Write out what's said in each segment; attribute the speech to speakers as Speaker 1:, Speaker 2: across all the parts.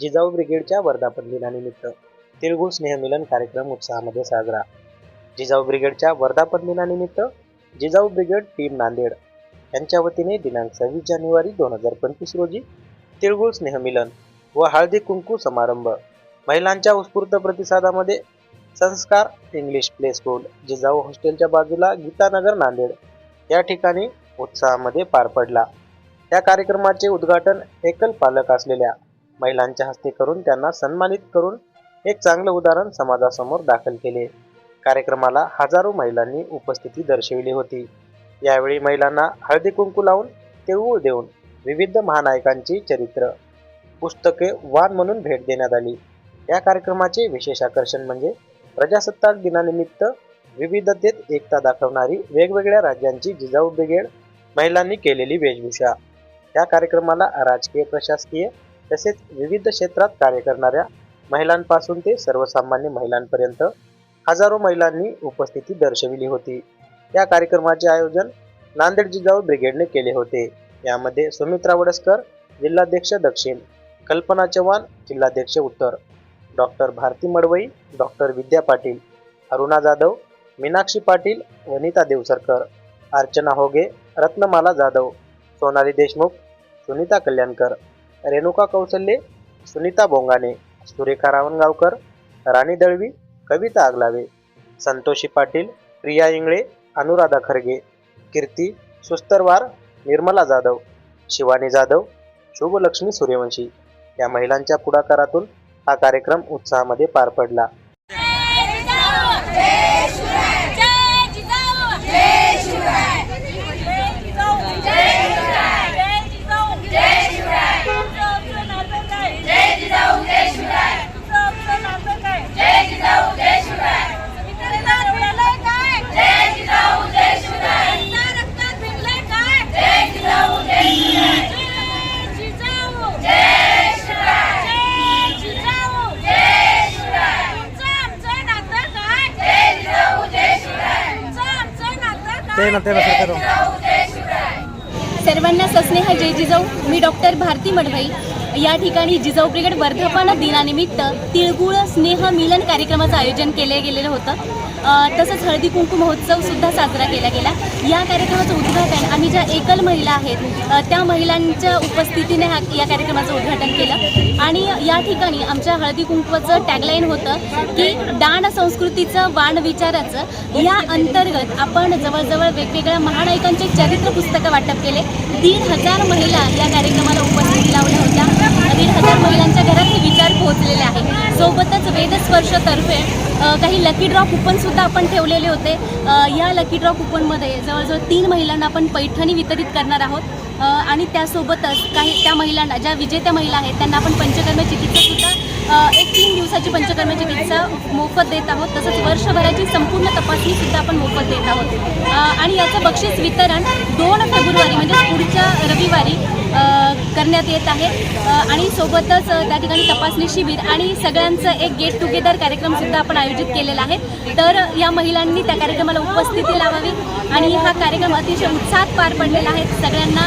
Speaker 1: जिजाऊ ब्रिगेडच्या वर्धापन दिनानिमित्त तिळगुळ स्नेहमिलन कार्यक्रम उत्साहामध्ये साजरा. जिजाऊ ब्रिगेडच्या वर्धापन दिनानिमित्त जिजाऊ ब्रिगेड टीम नांदेड यांच्या वतीने दिनांक सव्वीस जानेवारी दोन हजार पंचवीस रोजी तिळगुळ स्नेहमिलन व हळदी कुंकू समारंभ. महिलांच्या उत्स्फूर्त प्रतिसादामध्ये Sanskar English play school Jijau हॉस्टेलच्या बाजूला गीतानगर नांदेड या ठिकाणी उत्साहामध्ये पार पडला. या कार्यक्रमाचे उद्घाटन एकल पालक असलेल्या महिलांच्या हस्ते करून त्यांना सन्मानित करून एक चांगलं उदाहरण समाजासमोर दाखल केले. कार्यक्रमाला हजारो महिलांनी उपस्थिती दर्शविली होती. यावेळी महिलांना हळदी कुंकू लावून तिळगुळ देऊन विविध महानायकांची चरित्र पुस्तके वान म्हणून भेट देण्यात आली. या कार्यक्रमाचे विशेष आकर्षण म्हणजे प्रजासत्ताक दिनानिमित्त विविधतेत एकता दाखवणारी वेगवेगळ्या राज्यांची जिजाऊ ब्रिगेड महिलांनी केलेली वेशभूषा. या कार्यक्रमाला राजकीय प्रशासकीय तसेच विविध क्षेत्रात कार्य करणाऱ्या महिलांपासून ते सर्वसामान्य महिलांपर्यंत हजारो महिलांनी उपस्थिती दर्शविली होती. या कार्यक्रमाचे आयोजन नांदेड जिजाऊ ब्रिगेडने केले होते. यामध्ये सुमित्रा वडसकर जिल्हाध्यक्ष दक्षिण कल्पना चव्हाण जिल्हाध्यक्ष उत्तर डॉक्टर भारती मडवई डॉक्टर विद्या पाटील अरुणा जाधव मीनाक्षी पाटील वनिता देवसरकर अर्चना होगे रत्नमाला जाधव सोनाली देशमुख सुनीता कल्याणकर रेणुका कौशल्ये सुनीता बोंगाने सुरेखा रावणगावकर राणी दळवी कविता आगलावे संतोषी पाटील प्रिया इंगळे अनुराधा खरगे कीर्ती सुस्तरवार निर्मला जाधव शिवानी जाधव शुभलक्ष्मी सूर्यवंशी. या महिलांच्या पुढाकारातून हा कार्यक्रम उत्साहामध्ये पार पडला.
Speaker 2: ते ना ते ना
Speaker 3: सर्वांना सस्नेह जय जिजाऊ. मी डॉक्टर भारती मडभाई या ठिकाणी जिजाऊ ब्रिगेड वर्धापन दिनानिमित्त तिळगुळ स्नेह मिलन कार्यक्रमाचं आयोजन केले गेलेलं होतं. तसंच हळदी कुंकू महोत्सवसुद्धा साजरा केला गेला. या कार्यक्रमाचं उद्घाटन आम्ही ज्या एकल महिला आहेत त्या महिलांच्या उपस्थितीने हा या कार्यक्रमाचं उद्घाटन केलं. आणि या ठिकाणी आमच्या हळदी कुंकवाचं टॅगलाईन होतं की दान संस्कृतीचं वाण विचाराचं. या अंतर्गत आपण जवळजवळ वेगवेगळ्या महानायकांचे चरित्र पुस्तकं वाटप केले. दीड हजार महिला या कार्यक्रमाला उपस्थिती लावल्या होत्या. दीड हजार महिलांच्या घरात हे विचार पोहोचलेले आहे सोबतच वर्षतर्फे काही लकी ड्रॉ कुपनसुद्धा आपण ठेवलेले होते. या लकी ड्रॉ कुपनमध्ये जवळजवळ तीन महिलांना आपण पैठणी वितरित करणार आहोत. आणि त्यासोबतच काही त्या महिलांना ज्या विजेत्या महिला आहेत त्यांना आपण पंचकर्म चिकित्सासुद्धा एक तीन दिवसाची पंचकर्म चिकित्सा मोफत देत आहोत. तसंच वर्षभराची संपूर्ण तपासणीसुद्धा आपण मोफत देत आहोत. आणि याचं बक्षीस वितरण दोन फेब्रुवारी म्हणजे पुढच्या रविवारी करण्यात येत आहे. आणि सोबतच त्या ठिकाणी तपासणी शिबिर आणि सगळ्यांचं एक गेट टुगेदर कार्यक्रम सुद्धा आपण आयोजित केलेला आहे. तर या महिलांनी त्या कार्यक्रमाला उपस्थिती लावावी आणि हा कार्यक्रम अतिशय उत्साहात पार पडलेला आहे. सगळ्यांना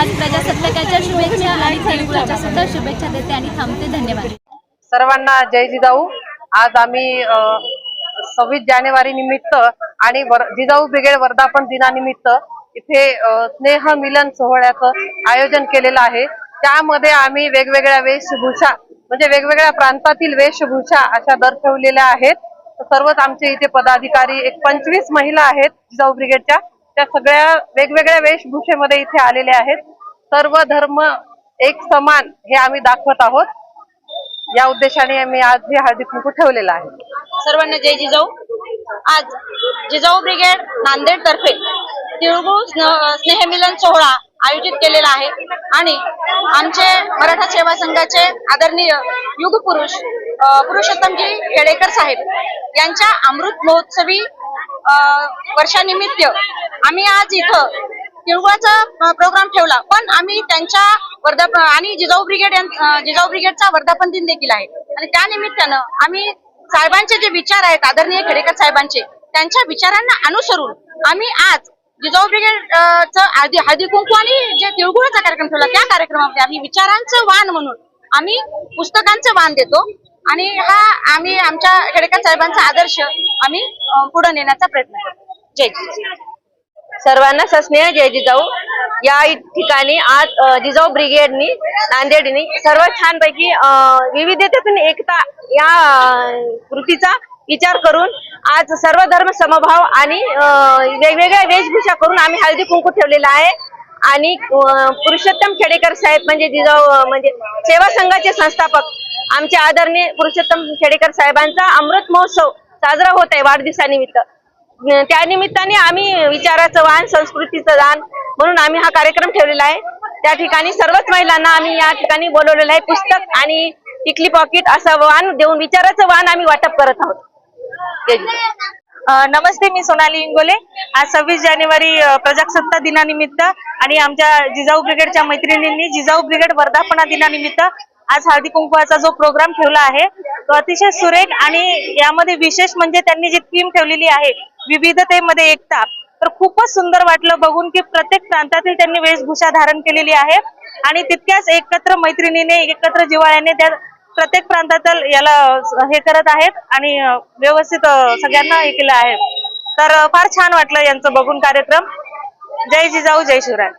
Speaker 3: आज प्रजासत्ताकाच्या शुभेच्छा आणि तिळगुळाच्या सुद्धा शुभेच्छा देते आणि थांबते. धन्यवाद.
Speaker 4: सर्वांना जय जिजाऊ. आज आम्ही सव्वीस जानेवारी निमित्त आणि वर- जिजाऊ ब्रिगेड वर्धापन दिनानिमित्त इथे स्नेह मिलन सोहळ्याचं आयोजन केलेलं आहे. त्यामध्ये आम्ही वेगवेगळ्या वेशभूषा म्हणजे वेगवेगळ्या प्रांतातील वेशभूषा अशा दर्शवलेल्या आहेत. सर्वच आमचे इथे पदाधिकारी एक पंचवीस महिला आहेत जिजाऊ ब्रिगेडच्या. त्या सगळ्या वेगवेगळ्या वेशभूषेमध्ये इथे आलेल्या आहेत. सर्व धर्म एक समान हे आम्ही दाखवत आहोत. या उद्देशाने आम्ही आज हे हळदी कुंकू ठेवलेलं आहे.
Speaker 5: सर्वांना जय जिजाऊ. आज जिजाऊ ब्रिगेड नांदेड तर्फे तिळगुळ स्नेहमिलन सोहळा आयोजित केलेला आहे. आणि आमचे मराठा सेवा संघाचे आदरणीय युगपुरुष पुरुषोत्तमजी खेडेकर साहेब यांच्या अमृत महोत्सवी वर्षानिमित्त आम्ही आज इथं तिळगुळाचा प्रोग्राम ठेवला. पण आम्ही त्यांच्या वर्धापन आणि जिजाऊ ब्रिगेड जिजाऊ ब्रिगेडचा वर्धापन दिन देखील आहे. आणि त्या निमित्तानं आम्ही साहेबांचे जे विचार आहेत आदरणीय खेडेकर साहेबांचे त्यांच्या विचारांना अनुसरून आम्ही आज जिजाऊ ब्रिगेड आधी आधी हळदी कुंकू आणि जे तिळगुळाचा कार्यक्रम ठेवला त्या कार्यक्रमामध्ये आम्ही विचारांचं वाण म्हणून आम्ही पुस्तकांचं वाण देतो. आणि हा आम्ही आमच्या खेडेकर साहेबांचा आदर्श आम्ही पुढे नेण्याचा प्रयत्न करतो. जय जिजाऊ.
Speaker 6: सर्वांना सस्नेह जय जिजाऊ. या ठिकाणी आज जिजाऊ ब्रिगेडनी नांदेडनी सर्व छानपैकी विविधतेतून एकता या कृतीचा विचार करून आज सर्व धर्म समभाव आणि वेगवेगळ्या वेशभूषा करून आम्ही हळदी कुंकू ठेवलेला आहे. आणि पुरुषोत्तम खेडेकर साहेब म्हणजे जिजाऊ म्हणजे सेवा संघाचे संस्थापक आमचे आदरणीय पुरुषोत्तम खेडेकर साहेबांचा अमृत महोत्सव साजरा होत आहे वाढदिवसानिमित्त. त्यानिमित्ताने त्या निमित्ताने आम्ही विचाराचं वाण संस्कृतीचं दान म्हणून आम्ही हा कार्यक्रम ठेवलेला आहे. त्या ठिकाणी सर्वच महिलांना आम्ही या ठिकाणी बोलवलेलं आहे. पुस्तक आणि टिकली पॉकेट असं वाण देऊन विचाराचं वाण आम्ही वाटप करत आहोत.
Speaker 7: नमस्ते मी सोनाली इंगोले. आज सव्वीस जानेवारी प्रजासत्ता प्रजासत्ताक दिनानिमित्त आणि आमच्या जिजाऊ ब्रिगेडच्या मैत्रिणींनी जिजाऊ ब्रिगेड वर्धापना दिनानिमित्त आज हळदी कुंकवाचा जो प्रोग्राम ठेवला आहे तो अतिशय सुरेख आणि यामध्ये विशेष म्हणजे त्यांनी जी थीम ठेवलेली आहे विविधतेमध्ये एकता तर खूपच सुंदर वाटलं बघून की प्रत्येक प्रांतातील त्यांनी वेशभूषा धारण केलेली आहे. आणि तितक्याच एकत्र मैत्रिणीने एकत्र जिव्हाळ्याने त्या प्रत्येक प्रांतातील याला हे करत आहेत आणि व्यवस्थित सगळ्यांना हे केलं आहे. तर फार छान वाटलं यांचं बघून कार्यक्रम. जय जिजाऊ जय शिवराय.